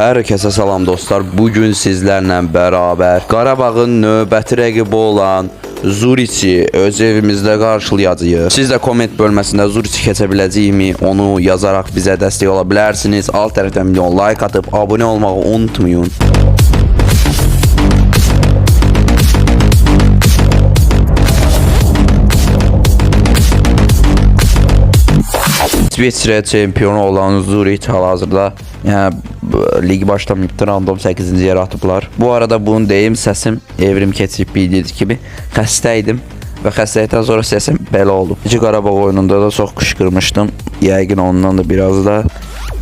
Herkese salam dostlar. Bugün sizlerle beraber Qarabağın növbəti rəqibi olan Zuriçi öz evimizdə qarşılayacağıq. Siz də komment bölməsində Zuriçi keçə biləcəyimi onu yazaraq bizə dəstək ola bilərsiniz. Alt tərəfdən milyon like atıb abunə olmağı unutmayın. İsviçre çempionu olan Zurich hal-hazırda yəni lig başlamayıbdı, random 8-ci yerə atıblar. Bu arada bunu deyim, səsim evrim keçib bildiğiniz kimi xəstə idim və xəstəlikdən sonra səsim belə oldu. İki Qarabağ oyununda da çox qışqırmışdım. Yəqin ondan da biraz da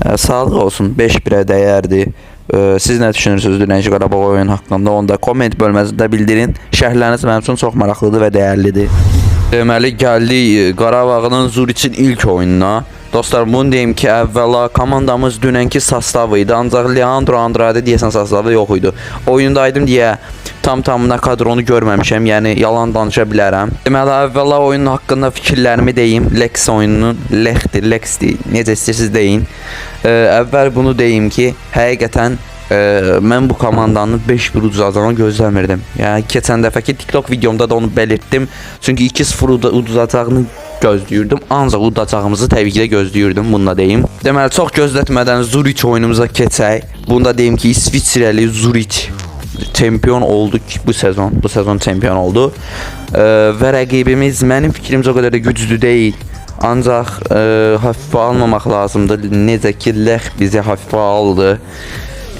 ə, sağlıq olsun. 5-1-ə dəyərdi. Ə, Siz nə düşünürsünüz dünənki Qarabağ oyunu haqqında? Onu da komment bölməsində bildirin. Şərhləriniz mənim üçün çox maraqlıdır və dəyərlidir. Deməli gəldik Qarabağın Zuriçin ilk oyununa. Dostlar bunu deyim ki əvvəla komandamız dünənki sastavı idi ancaq Leandro Andrade deyəsən sastavı yox idi. Oyundaydım deyə tam tamına kadronu görməmişəm, yəni yalan danışa bilərəm. Deməli əvvəla oyunun haqqında fikirlərimi deyim. Lex oyununun Lexdir, Lexdir, necə istəyirsiniz deyin. Ə, əvvəl bunu deyim ki, həqiqətən ə, mən bu komandanın 5-1 udacağını gözləmirdim. Yəni keçən dəfəki TikTok videomda da onu belirtdim. Çünki 2-0 uda- udacağını gözləyirdim. Ancaq udacağımızı təbii ki də gözləyirdim, bunu da deyim. Deməli çox gözlətmədən Zurich oyunumuza keçək. Bunu deyim ki, İsviçrəli Zurich çempion oldu ki, bu sezon. Bu sezon çempion oldu. Ee, və rəqibimiz mənim fikrimcə o qədər də güclü deyil. Ancaq e, hafifə almamaq lazımdır. Necə ki, Lex bizi hafifə aldı.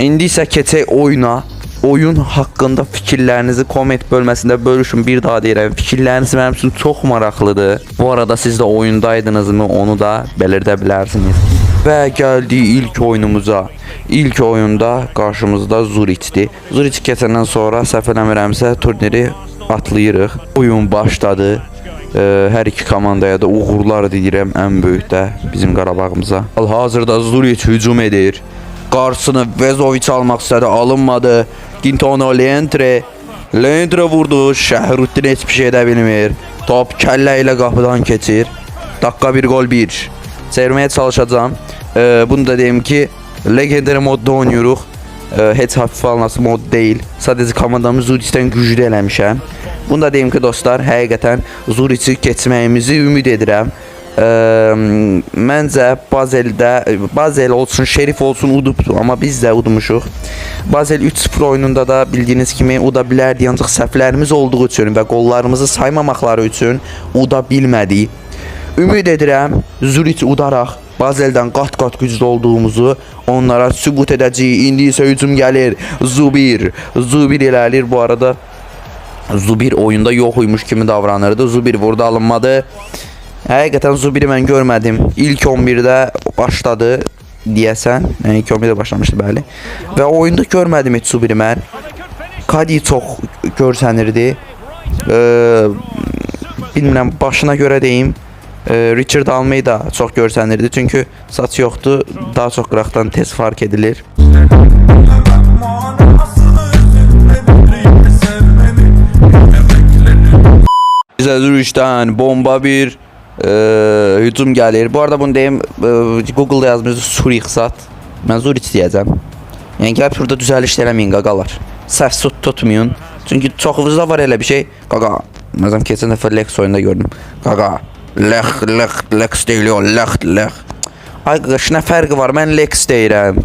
İndi isə keçək oyuna. Oyun haqqında fikirlərinizi komment bölməsində bölüşün. Bir daha deyirəm, fikirləriniz mənim üçün çox maraqlıdır. Bu arada siz də oyundaydınızmı, onu da belirdə bilərsiniz. Və gəldik ilk oyunumuza. İlk oyunda qarşımızda Zurichdir. Zurich keçəndən sonra səhv eləmirəmsə turniri atlayırıq. Oyun başladı. Ee, hər iki komandaya da uğurlar diləyirəm ən böyük də bizim Qarabağımıza. Hal-hazırda Zurich hücum edir. Qarşısını Vezoviç almaq istədi, alınmadı. Gintono Lentre Lentre vurdu. Şəhruddin heç bir şey edə bilmir. Top kəllə ilə qapıdan keçir. Dakika 1 gol 1. Çevirməyə çalışacağam. Ee, bunu da deyim ki, legendary modda oynuyoruz. Ee, heç hafifə alınası mod deyil. Sadəcə komandamı Zurichdən güclü eləmişəm. Bunu da deyim ki, dostlar, həqiqətən Zurichi keçməyimizi ümid edirəm. Məncə Bazeldə Bazel olsun, Şerif olsun udub, amma biz də udmuşuq. Bazel 3-0 oyununda da bildiyiniz kimi uda bilərdi, ancaq səhvlərimiz olduğu üçün və qollarımızı saymamaqları üçün uda bilmədik. Ümid edirəm Zurich udaraq Bazeldən qat-qat güclü olduğumuzu onlara sübut edəcəyik. İndi isə hücum gəlir. Zubir, Zubir eləlir bu arada. Zubir oyunda yoxuymuş kimi davranırdı. Zubir burada alınmadı. Həqiqətən Zubiri mən görmədim. İlk 11-də başladı deyəsən. Yəni ilk 11-də başlamışdı bəli. Və oyunda görmədim heç Zubiri mən. Kadi çox görsənirdi. Ee, bilmirəm başına görə deyim. Ee, Richard Almeida çox görsənirdi. Çünki saç yoxdur. Daha çox qıraqdan tez fark edilir. Bizə Zürüşdən bomba bir e, hücum gəlir. Bu arada bunu deyim, e, Google-da yazmış Suri iqtisad. Mən Zurich deyəcəm. Yəni gəlib burada düzəliş eləməyin qaqalar. Səhv sut tutmayın. Çünki çoxunuzda var elə bir şey. Qaqa. Məsələn keçən dəfə Lex oyunda gördüm. Qaqa. Lex, Lex, Lex deyil o, Lex, Lex. Ay qaqa, nə fərqi var? Mən Lex deyirəm.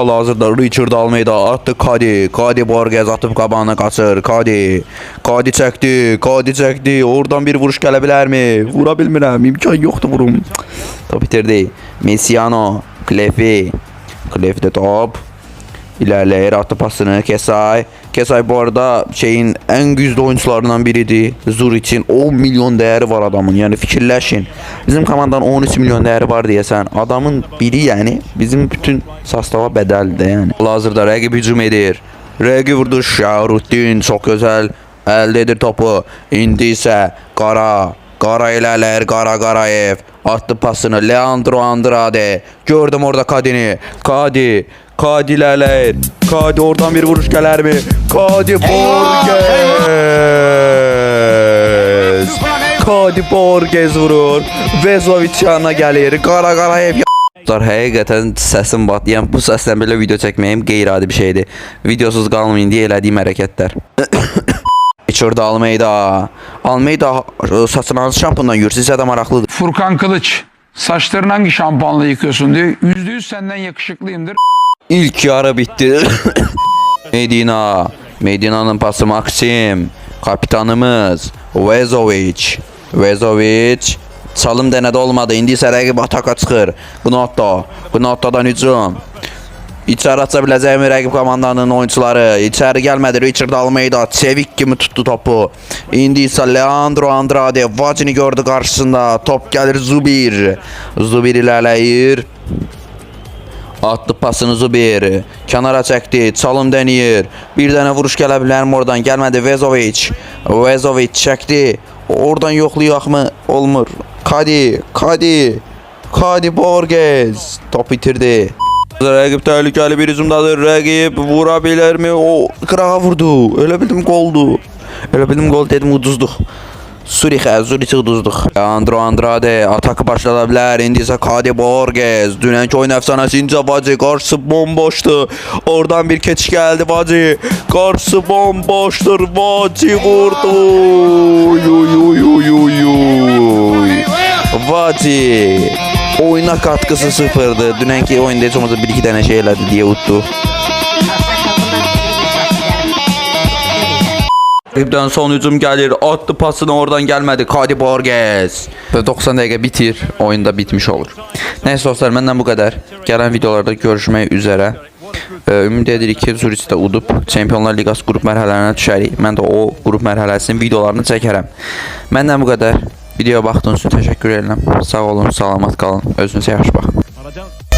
Hal-hazırda Richard Almeida attı Kadi. Kadi Borges atıb qabağına qaçır. Kadi. Kadi çəkdi. Kadi çəkdi. Oradan bir vuruş gələ bilərmi? Vura bilmirəm. İmkan yoxdur vurum. Top bitirdi. Messiano. Klefi. Klefi de top. İlerleyir attı pasını Kesay. Kesay bu arada şeyin en güçlü oyuncularından biridir. Zurich'in 10 milyon değeri var adamın. Yani fikirləşin. Bizim komandanın 13 milyon değeri var diyesen adamın biri yani bizim bütün sastava bədəldir yani. Hazırda rəqib hücum edir. Rəqib vurdu Şahruddin çok güzel əldə edir topu. İndi isə Qara Qara ilerler Qara Qarayev attı pasını Leandro Andrade gördüm orada Kadini Kadi Kadi ilerler Kadi oradan bir vuruş gelir mi Kadi Borges Kadi Borges vurur Vezovic yanına gelir Qara Qarayev dostlar, həqiqətən səsim bat. Yəni bu səslə belə video çəkməyim qeyri-adi bir şeydir. Videosuz qalmayın deyə elədiyim hərəkətlər. İçeride Almeida. Almeida e, saçını hansı şampundan yürür? Sizə də maraqlıdır. Furkan Kılıç saçlarını hangi şampuanla yıkıyorsun diyor. Yüzde yüz senden yakışıklıyımdır. İlk yarı bitti. Medina. Medina'nın pası Maxim. Kapitanımız. Vezovic. Vezovic. Çalım denədə olmadı. İndi isə rəqib ataka çıxır. Gnotto. Gnotto'dan hücum. İçəri aça biləcəkmi rəqib komandanın oyuncuları? İçəri gəlmədi. Richard Almeida çevik kimi tuttu topu. İndi isə Leandro Andrade Vacini gördü qarşısında. Top gəlir Zubir. Zubir ilərləyir. Attı pasını Zubir. Kənara çəkdi. Çalım denəyir. Bir dənə vuruş gələ bilərmi oradan? Gəlmədi Vezovic. Vezovic çəkdi. Oradan yoxlayaqmı? Olmur. Kadi. Kadi. Kadi Borges. Top itirdi. Rəqib təhlükəli bir hücumdadır. Rəqib vura bilərmi? O qırağa vurdu. Elə bildim qoldu. Elə bildim qol dedim uduzduq. Zürixə, Zürixə uduzduq. Andro Andrade atakı başlada bilər. İndi isə Kadi Borges. Dünənki oyun əfsanəsi İnca Vaci qarşısı bomboşdu. Oradan bir keçiş gəldi Vaci. Qarşısı bomboşdur. Vaci vurdu. Oy oy oy oy oy. Vaci. Oyuna katkısı sıfırdı. Dünənki oyunda heç olmasa bir iki dənə şey elədi deyə utdu. Ribdən son hücum gəlir. Attı pasını oradan gəlmədi. Kadi Borges. Və 90 dəqiqə bitir. Oyunda bitmiş olur. Nəysə dostlar, məndən bu qədər. Gələn videolarda görüşmək üzrə. Ee, Ümid edirik ki, Zuriç də udub Çempionlar Liqası qrup mərhələlərinə düşərik. Mən də o qrup mərhələsinin videolarını çəkərəm. Məndən bu qədər. Videoya baxdığınız üçün təşəkkür edirəm. Sağ olun, salamat qalın. Özünüzə yaxşı baxın.